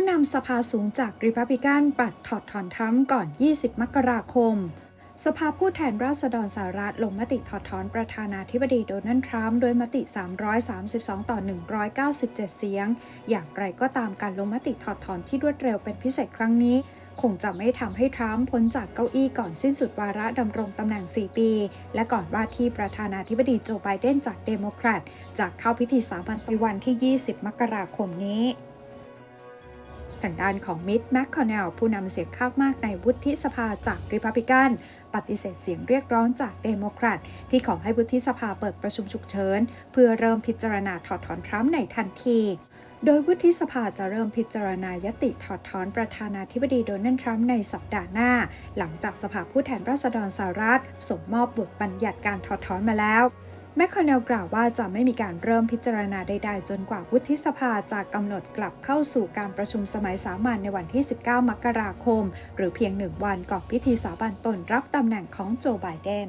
ผู้นำสภาสูงจากริพับลิกันปัดถอดถอนทรัมก่อน 20 มกราคม สภาผู้แทนราษฎรสหรัฐลงมติถอดถอนประธานาธิบดีโดนัลด์ทรัมป์โดยมติ 332 ต่อ 197 เสียง อย่างไรก็ตามการลงมติถอดถอนที่รวดเร็วเป็นพิเศษครั้งนี้ คงจะไม่ทำให้ทรัมป์พ้นจากเก้าอี้ก่อนสิ้นสุดวาระดำรงตำแหน่ง 4 ปี และก่อนว่าที่ประธานาธิบดีโจไบเดนจากเดโมแครตจะเข้าพิธีสามัญในวันที่ 20 มกราคมนี้ ทางด้านของมิตแมคคอนเนลผู้นำเสียงข้างมากในวุฒิสภาจากริพับลิกันปฏิเสธเสียงเรียกร้องจากเดโมแครตที่ขอให้วุฒิสภาเปิดประชุมฉุกเฉินเพื่อเริ่มพิจารณาถอดถอนทรัมป์ในทันทีโดยวุฒิสภาจะเริ่มพิจารณายติถอดถอนประธานาธิบดีโดนัลด์ทรัมป์ในสัปดาห์หน้า หลังจากสภาผู้แทนราษฎรสหรัฐส่งมอบบทบัญญัติการถอดถอนมาแล้ว แมคคอนเนลกล่าวว่าจะไม่มีการเริ่มพิจารณาใดๆ จนกว่าวุฒิสภาจะกำหนดกลับเข้าสู่การประชุมสมัยสามัญในวันที่ 19 มกราคม หรือเพียงหนึ่งวันก่อนพิธีสาบานตนรับตำแหน่งของโจไบเดน